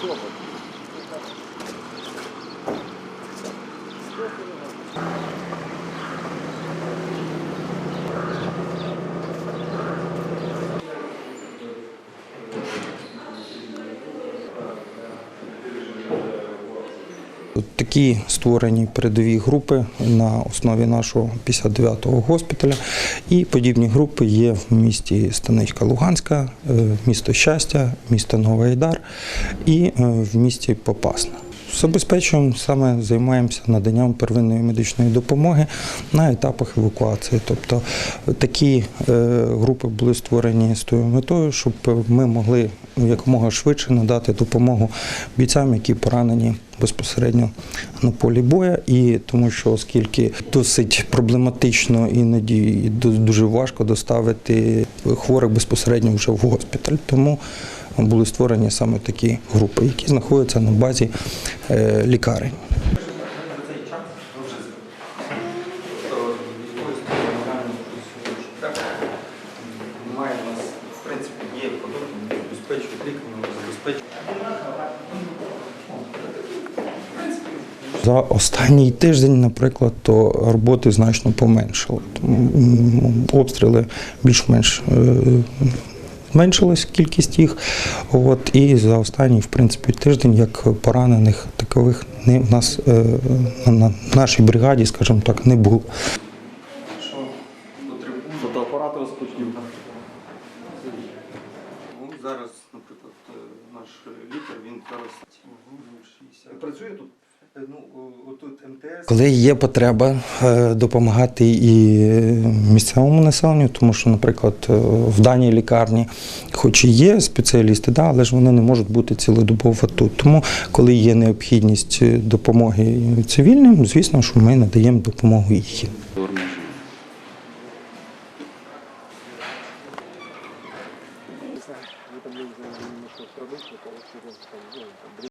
Thank you. Такі створені передові групи на основі нашого 59-го госпіталя. І подібні групи є в місті Станичка Луганська, е, місто Щастя, місто Новий Дар і е, в місті Попасна. Забезпечуємо саме займаємося наданням первинної медичної допомоги на етапах евакуації. Тобто такі е, групи були створені з тою метою, щоб ми могли якомога швидше надати допомогу бійцям, які поранені безпосередньо на полі бою. І тому, що оскільки досить проблематично іноді дуже важко доставити хворих безпосередньо вже в госпіталь. Тому були створені саме такі групи, які знаходяться на базі е, лікарень. За останній тиждень, наприклад, то роботи значно м, Обстріли більш-менш е, зменшилась кількість їх. От, і за останній, в принципі, тиждень, як поранених такових не, в нас е, на, на нашій бригаді, скажімо так, не було. Фотоапарат розпочнів. Ну, зараз, наприклад, наш лікар, він зараз Працює тут? Ну, отут МТС. Коли є потреба е, допомагати і е, місцевому населенню, тому що, наприклад, е, в даній лікарні, хоч і є спеціалісти, да, але ж вони не можуть бути цілодобово тут. Тому, коли є необхідність е, допомоги цивільним, звісно, що ми надаємо допомогу їм.